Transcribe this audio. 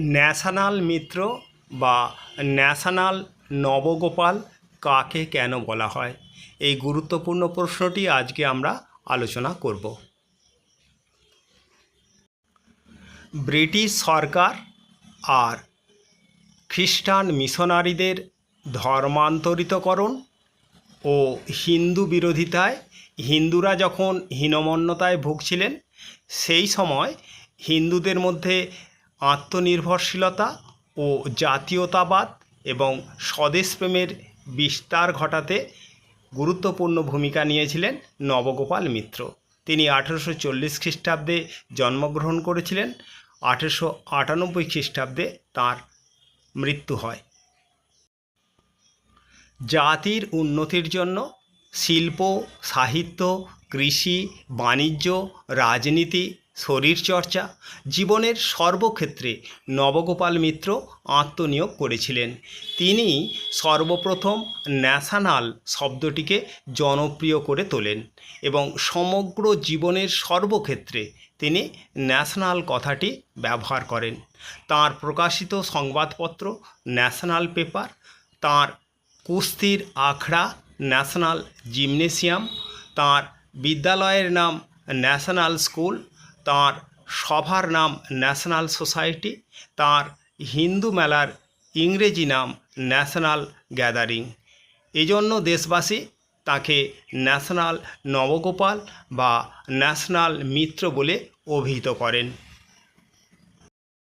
National মিত্র বা national Nabagopal কাকে কেন বলা হয়? এই গুরুত্বপূর্ণ প্রশ্নটি আজকে আমরা আলোচনা করব। ব্রিটিশ সরকার আর খ্রিস্টান মিশনারিদের ধর্মান্তরিতকরণ ও হিন্দু বিরোধিতায় হিন্দুরা যখন হীনমন্যতায় ভুগছিলেন, সেই সময় হিন্দুদের মধ্যে আত্মনির্ভরশীলতা ও জাতীয়তাবাদ এবং স্বদেশপ্রেমের বিস্তার ঘটাতে গুরুত্বপূর্ণ ভূমিকা নিয়েছিলেন নবগোপাল মিত্র। তিনি আঠেরোশো চল্লিশ খ্রিস্টাব্দে জন্মগ্রহণ করেছিলেন, আঠেরোশো আটানব্বই খ্রিস্টাব্দে তাঁর মৃত্যু হয়। জাতির উন্নতির জন্য শিল্প, সাহিত্য, কৃষি, বাণিজ্য, রাজনীতি শরীরচর্চা, জীবনের সর্বক্ষেত্রে নবগোপাল মিত্র আত্মনিয়োগ করেছিলেন। তিনি সর্বপ্রথম ন্যাশনাল শব্দটিকে জনপ্রিয় করে তোলেন এবং সমগ্র জীবনের সর্বক্ষেত্রে তিনি ন্যাশনাল কথাটি ব্যবহার করেন। তার প্রকাশিত সংবাদপত্র, ন্যাশনাল পেপার, তার কুস্তির আখড়া, ন্যাশনাল জিমনেসিয়াম তার বিদ্যালয়ের নাম ন্যাশনাল স্কুল তার সভার নাম ন্যাশনাল সোসাইটি, তার হিন্দু মেলার ইংরেজি নাম ন্যাশনাল গ্যাদারিং। এজন্য দেশবাসী তাকে ন্যাশনাল নবগোপাল বা ন্যাশনাল মিত্র বলে অভিহিত করেন।